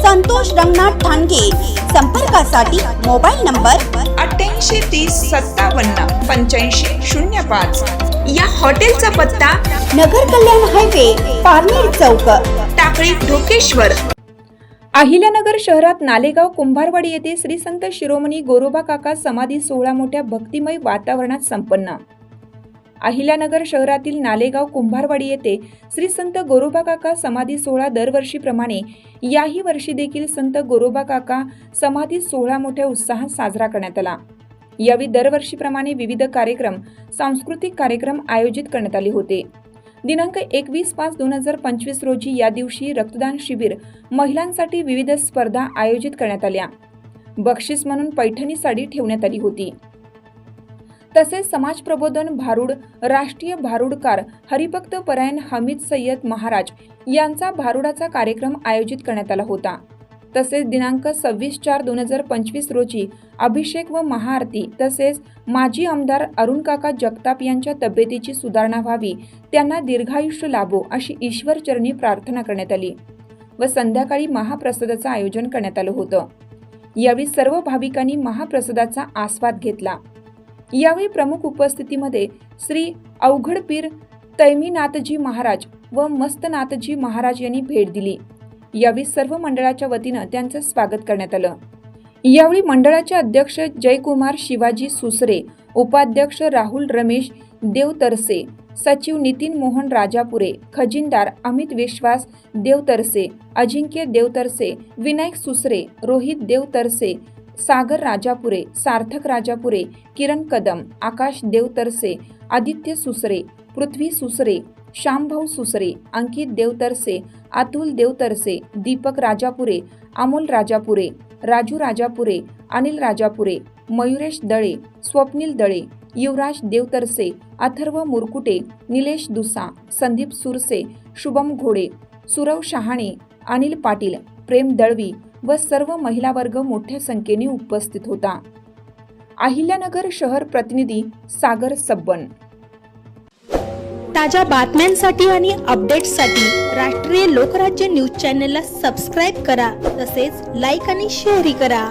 संतोष रंगनाथ ठाणगे. संपर्कासाठी mobile number अठ्ठ्याऐंशी तीस सत्तावन्न पंच्याऐंशी शून्य पाच. या हॉटेलचा पत्ता नगर कल्याण हायवे पारनेर चौक. टाकळी ढोकेश्वर. अहिल्यानगर शहरात नालेगाव कुंभारवाडी येथे श्री संत शिरोमणी गोरोबा काका समाधी सोहळा मोठ्या भक्तिमय वातावरणात संपन्न. अहिल्यानगर शहरातील नालेगाव कुंभारवाडी येथे श्री संत गोरोबा काका समाधी सोहळा दरवर्षीप्रमाणे याही वर्षी देखील संत गोरोबा काका समाधी सोहळा मोठ्या उत्साहात साजरा करण्यात आला. यावेळी दरवर्षीप्रमाणे विविध कार्यक्रम सांस्कृतिक कार्यक्रम आयोजित करण्यात आले होते. दिनांक एकवीस पाच दोन हजार पंचवीस रोजी या दिवशी रक्तदान शिबिर महिलांसाठी विविध स्पर्धा आयोजित करण्यात आल्या. बक्षीस म्हणून पैठणी साडी ठेवण्यात आली होती. तसेच समाज प्रबोधन भारूड राष्ट्रीय भारूडकार हरिभक्त परायण हमीद सय्यद महाराज यांचा भारुडाचा कार्यक्रम आयोजित करण्यात आला होता. तसेच दिनांक सव्वीस चार दोन हजार पंचवीस रोजी अभिषेक व महाआरती तसेच माजी आमदार अरुण काका जगताप यांच्या तब्येतीची सुधारणा व्हावी त्यांना दीर्घायुष्य लाभो अशी ईश्वरचरणी प्रार्थना करण्यात आली व संध्याकाळी महाप्रसादाचं आयोजन करण्यात आलं होतं. यावेळी सर्व भाविकांनी महाप्रसादाचा आस्वाद घेतला. यावेळी प्रमुख उपस्थितीमध्ये श्री अवघडपीर तैमीनाथजी महाराज व मस्तनाथजी महाराज यांनी भेट दिली. यावेळी सर्व मंडळाच्या वतीनं त्यांचं स्वागत करण्यात आलं. यावेळी मंडळाचे अध्यक्ष जयकुमार शिवाजी सुसरे उपाध्यक्ष राहुल रमेश देवतरसे सचिव नितीन मोहन राजापुरे खजिनदार अमित विश्वास देवतरसे अजिंक्य देवतरसे विनायक सुसरे रोहित देवतरसे सागर राजापुरे सार्थक राजापुरे किरण कदम आकाश देवतरसे आदित्य सुसरे पृथ्वी सुसरे श्यामभाऊ सुसरे अंकित देवतरसे अतुल देवतरसे दीपक राजापुरे अमोल राजापुरे राजू राजापुरे अनिल राजापुरे मयुरेश दळे स्वप्नील दळे युवराज देवतरसे अथर्व मुरकुटे निलेश दुसा संदीप सुरसे शुभम घोडे सुरव शहाणे अनिल पाटील प्रेम दळवी व सर्व महिला वर्ग मोठ्या संख्येने उपस्थित होता. अहिल्यानगर शहर प्रतिनिधी सागर सब्बन. ताज्या बातम्यांसाठी आणि अपडेट्ससाठी राष्ट्रीय लोकराज्य न्यूज चॅनलला सबस्क्राईब करा तसेच लाईक आणि शेअरही करा.